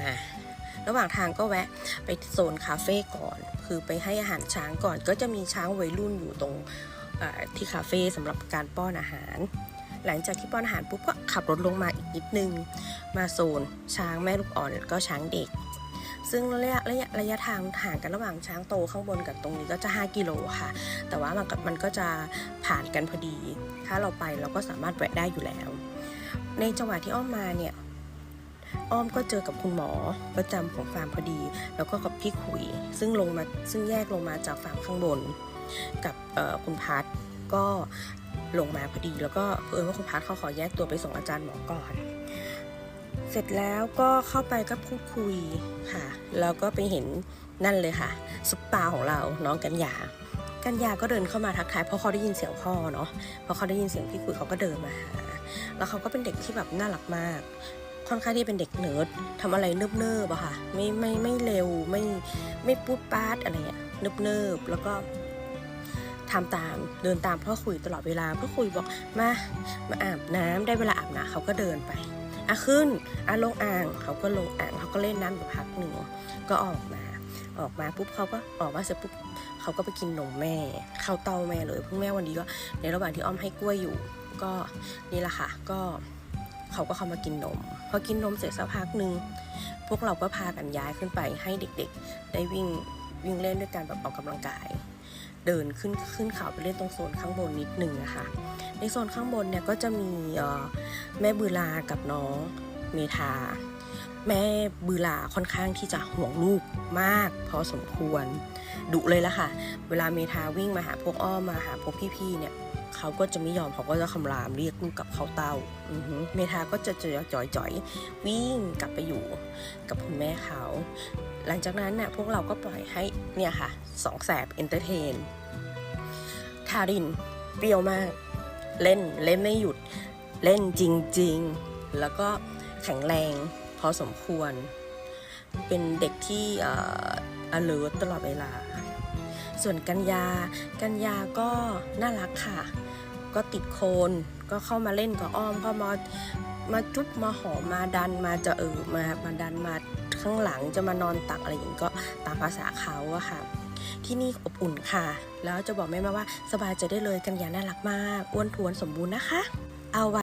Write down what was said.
มา ระหว่างทางก็แวะไปโซนคาเฟ่ก่อน คือไปให้อาหารช้างก่อน ก็จะมีช้างวัยรุ่นอยู่ตรงที่คาเฟ่สำหรับการป้อนอาหาร หลังจากที่ป้อนอาหารปุ๊บก็ขับรถลงมาอีกนิดนึง มาโซนช้างแม่ลูกอ่อนก็ช้างเด็ก ซึ่งระยะระยะระยะทางห่างกันระหว่างช้างโตข้างบนกับตรงนี้ก็จะ 5 กิโลค่ะ แต่ว่ามันก็มันก็จะผ่านกันพอดี ถ้าเราไปเราก็สามารถแวะได้อยู่แล้ว ในจังหวะที่อ้อมมาเนี่ย อ้อมก็เจอกับคุณหมอประจำของฟาร์มพอดี แล้วก็กับพี่ขุย ซึ่งลงมาซึ่งแยกลงมาจากฟาร์มข้างบน กับคุณพัทก็ลงมาพอดี แล้วก็เผอว่าคุณพัทเขาขอแยกตัวไปส่งอาจารย์หมอก่อน เสร็จแล้วก็เข้าไปก็พูดคุยค่ะ แล้วก็ไปเห็นนั่นเลยค่ะซุปตาของเราน้องกัญญากัญญาก็เดินเข้ามาทักทายเพราะเขาได้ยินเสียงพ่อเนาะพอเขาได้ยินเสียงพี่คุยเขาก็เดินมาหาแล้วเขาก็เป็นเด็กที่แบบน่ารักมาก ค่อนข้างที่เป็นเด็กเนิร์ดทำอะไรเนิบๆอะค่ะ ไม่ไม่ไม่เร็วไม่ไม่ปุ๊บปาดอะไรเงี้ยเนิบๆแล้วก็ทำตามเดินตามพ่อคุยตลอดเวลาพ่อคุยบอกมามาอาบน้ำได้เวลาอาบน้ำเขาก็เดินไปอะขึ้นอะลงอ่างเขาก็ลงอ่างเขาก็เล่นน้ำอยู่พักหนึ่งก็ออกมา ออกมาปุ๊บเขาก็ออกมาเสร็จปุ๊บเขาก็ไปกินนมแม่เข้าเตาแม่เลยเพิ่งแม่วันนี้ก็ในระหว่างที่อ้อมให้กล้วยอยู่ ก็นี่แหละค่ะก็ เขาก็เข้ามากินนม พอกินนมเสร็จสักพักหนึ่งพวกเราก็พากันย้ายขึ้นไปให้เด็กๆ ได้วิ่งวิ่งเล่นด้วยกันแบบออกกำลังกาย เดินขึ้นขึ้นเขาไปเล่นตรงโซนข้างบนนิดหนึ่งนะคะในโซนข้างบนเนี่ยก็จะมีแม่บือลากับน้องเมทาแม่บือลาค่อนข้างที่จะห่วงลูกมาก พอสมควรดุเลยละค่ะ เวลาเมทาวิ่งมาหาพวกอ้อมมาหาพวกพี่ๆเนี่ย เขาก็จะไม่ยอมเขาก็จะคำรามเรียกลูกกลับเข้าเต้าอือเมทาก็จะจะจ่อยจ่อยๆวิ่งกลับไปอยู่กับคุณแม่เขา หลังจากนั้นเนี่ยพวกเราก็ปล่อยให้เนี่ยค่ะสองแสบเอนเตอร์เทนทารินเปรี้ยวมาก เล่นเล่นไม่หยุดเล่นจริง ๆ แล้วก็แข็งแรงพอสมควร เป็นเด็กที่เออ alert ตลอดเวลา ส่วนกัญญา กัญญาก็น่ารักค่ะ ก็ติดโคนก็เข้ามาเล่นกับอ้อมเข้ามามาจุ๊บมาหอมมาดันมาจะเออมามาดันมาข้างหลังจะมานอนตักอะไรอย่างนี้ก็ตามภาษาเขาอะค่ะ ที่นี่อบอุ่นค่ะ แล้วจะบอกแม่มาว่าสบายใจได้เลยกัญญาน่ารักมากอ้วนท้วนสมบูรณ์นะคะ เอาไว้